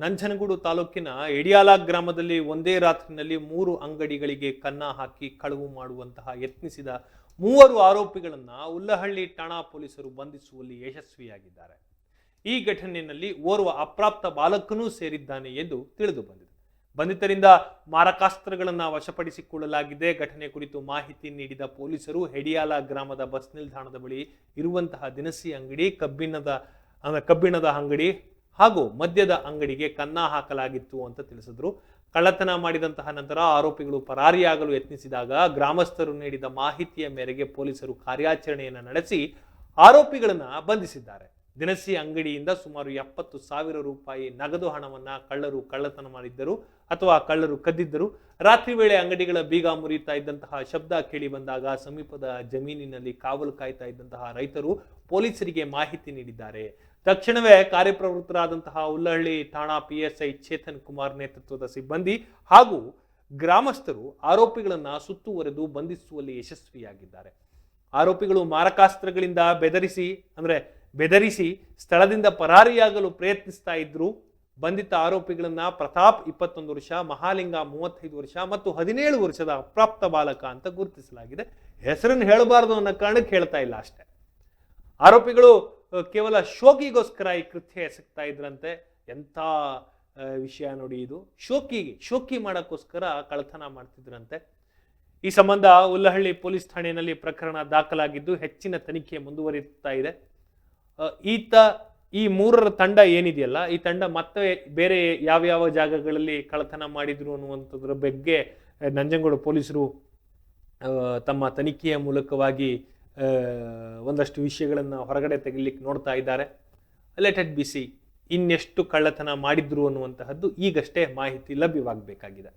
ನಂಜನಗೂಡು ತಾಲೂಕಿನ ಎಡಿಯಾಲ ಗ್ರಾಮದಲ್ಲಿ ಒಂದೇ ರಾತ್ರಿನಲ್ಲಿ ಮೂರು ಅಂಗಡಿಗಳಿಗೆ ಕನ್ನ ಹಾಕಿ ಕಳವು ಮಾಡುವಂತಹ ಯತ್ನಿಸಿದ ಮೂವರು ಆರೋಪಿಗಳನ್ನ ಉಲ್ಲಹಳ್ಳಿ ಠಾಣಾ ಪೊಲೀಸರು ಬಂಧಿಸುವಲ್ಲಿ ಯಶಸ್ವಿಯಾಗಿದ್ದಾರೆ. ಈ ಘಟನೆಯಲ್ಲಿ ಓರ್ವ ಅಪ್ರಾಪ್ತ ಬಾಲಕನೂ ಸೇರಿದ್ದಾನೆ ಎಂದು ತಿಳಿದು ಬಂದಿದೆ. ಬಂಧಿತರಿಂದ ಮಾರಕಾಸ್ತ್ರಗಳನ್ನು ವಶಪಡಿಸಿಕೊಳ್ಳಲಾಗಿದೆ. ಘಟನೆ ಕುರಿತು ಮಾಹಿತಿ ನೀಡಿದ ಪೊಲೀಸರು ಹೆಡಿಯಾಲ ಗ್ರಾಮದ ಬಸ್ ನಿಲ್ದಾಣದ ಬಳಿ ಇರುವಂತಹ ದಿನಸಿ ಅಂಗಡಿ ಕಬ್ಬಿಣದ ಕಬ್ಬಿಣದ ಅಂಗಡಿ ಹಾಗೂ ಮದ್ಯದ ಅಂಗಡಿಗೆ ಕನ್ನ ಹಾಕಲಾಗಿತ್ತು ಅಂತ ತಿಳಿಸಿದ್ರು. ಕಳ್ಳತನ ಮಾಡಿದಂತಹ ನಂತರ ಆರೋಪಿಗಳು ಪರಾರಿಯಾಗಲು ಯತ್ನಿಸಿದಾಗ ಗ್ರಾಮಸ್ಥರು ನೀಡಿದ ಮಾಹಿತಿಯ ಮೇರೆಗೆ ಪೊಲೀಸರು ಕಾರ್ಯಾಚರಣೆಯನ್ನು ನಡೆಸಿ ಆರೋಪಿಗಳನ್ನ ಬಂಧಿಸಿದ್ದಾರೆ. ದಿನಸಿ ಅಂಗಡಿಯಿಂದ ಸುಮಾರು ಎಪ್ಪತ್ತು ಸಾವಿರ ರೂಪಾಯಿ ನಗದು ಹಣವನ್ನು ಕಳ್ಳರು ಕಳ್ಳತನ ಮಾಡಿದ್ದರು ಅಥವಾ ಕಳ್ಳರು ಕದ್ದಿದ್ದರು. ರಾತ್ರಿ ವೇಳೆ ಅಂಗಡಿಗಳ ಬೀಗ ಮುರಿಯುತ್ತಾ ಇದ್ದಂತಹ ಶಬ್ದ ಕೇಳಿ ಬಂದಾಗ ಸಮೀಪದ ಜಮೀನಿನಲ್ಲಿ ಕಾವಲು ಕಾಯ್ತಾ ಇದ್ದಂತಹ ರೈತರು ಪೊಲೀಸರಿಗೆ ಮಾಹಿತಿ ನೀಡಿದ್ದಾರೆ. ತಕ್ಷಣವೇ ಕಾರ್ಯಪ್ರವೃತ್ತರಾದಂತಹ ಉಲ್ಲಹಳ್ಳಿ ಠಾಣಾ P S I Chetan Kumar ನೇತೃತ್ವದ ಸಿಬ್ಬಂದಿ ಹಾಗೂ ಗ್ರಾಮಸ್ಥರು ಆರೋಪಿಗಳನ್ನು ಸುತ್ತುವರೆದು ಬಂಧಿಸುವಲ್ಲಿ ಯಶಸ್ವಿಯಾಗಿದ್ದಾರೆ. ಆರೋಪಿಗಳು ಮಾರಕಾಸ್ತ್ರಗಳಿಂದ ಬೆದರಿಸಿ ಅಂದ್ರೆ ಬೆದರಿಸಿ ಸ್ಥಳದಿಂದ ಪರಾರಿಯಾಗಲು ಪ್ರಯತ್ನಿಸ್ತಾ ಇದ್ರು. ಬಂಧಿತ ಆರೋಪಿಗಳನ್ನ ಪ್ರತಾಪ್ ಇಪ್ಪತ್ತೊಂದು ವರ್ಷ, ಮಹಾಲಿಂಗ ಮೂವತ್ತೈದು ವರ್ಷ ಮತ್ತು ಹದಿನೇಳು ವರ್ಷದ ಅಪ್ರಾಪ್ತ ಬಾಲಕ ಅಂತ ಗುರುತಿಸಲಾಗಿದೆ. ಹೆಸರನ್ನು ಹೇಳಬಾರದು ಅನ್ನೋ ಕಾರಣಕ್ಕೆ ಹೇಳ್ತಾ ಇಲ್ಲ ಅಷ್ಟೆ. ಆರೋಪಿಗಳು ಕೇವಲ ಶೋಕಿಗೋಸ್ಕರ ಈ ಕೃತ್ಯ ಎಸಗ್ತಾ ಇದ್ರಂತೆ. ಎಂಥ ವಿಷಯ ನೋಡಿ ಇದು. ಶೋಕಿಗೆ ಶೋಕಿ ಮಾಡೋಕ್ಕೋಸ್ಕರ ಕಳ್ಳತನ ಮಾಡ್ತಿದ್ರಂತೆ. ಈ ಸಂಬಂಧ ಉಲ್ಲಹಳ್ಳಿ ಪೊಲೀಸ್ ಠಾಣೆಯಲ್ಲಿ ಪ್ರಕರಣ ದಾಖಲಾಗಿದ್ದು ಹೆಚ್ಚಿನ ತನಿಖೆ ಮುಂದುವರಿಯುತ್ತಾ ಇದೆ. ಈತ ಈ ಮೂರರ ತಂಡ ಏನಿದೆಯಲ್ಲ, ಈ ತಂಡ ಮತ್ತೆ ಬೇರೆ ಯಾವ್ಯಾವ ಜಾಗಗಳಲ್ಲಿ ಕಳ್ಳತನ ಮಾಡಿದ್ರು ಅನ್ನುವಂಥದ್ರ ಬಗ್ಗೆ ನಂಜನಗೂಡು ಪೊಲೀಸರು ತಮ್ಮ ತನಿಖೆಯ ಮೂಲಕವಾಗಿ ಒಂದಷ್ಟು ವಿಷಯಗಳನ್ನು ಹೊರಗಡೆ ತೆಗಿಲಿಕ್ಕೆ ನೋಡ್ತಾ ಇದ್ದಾರೆ. ಲೆಟೆಡ್ ಬಿ ಸಿ ಇನ್ನೆಷ್ಟು ಕಳ್ಳತನ ಮಾಡಿದ್ರು ಅನ್ನುವಂತಹದ್ದು ಈಗಷ್ಟೇ ಮಾಹಿತಿ ಲಭ್ಯವಾಗಬೇಕಾಗಿದೆ.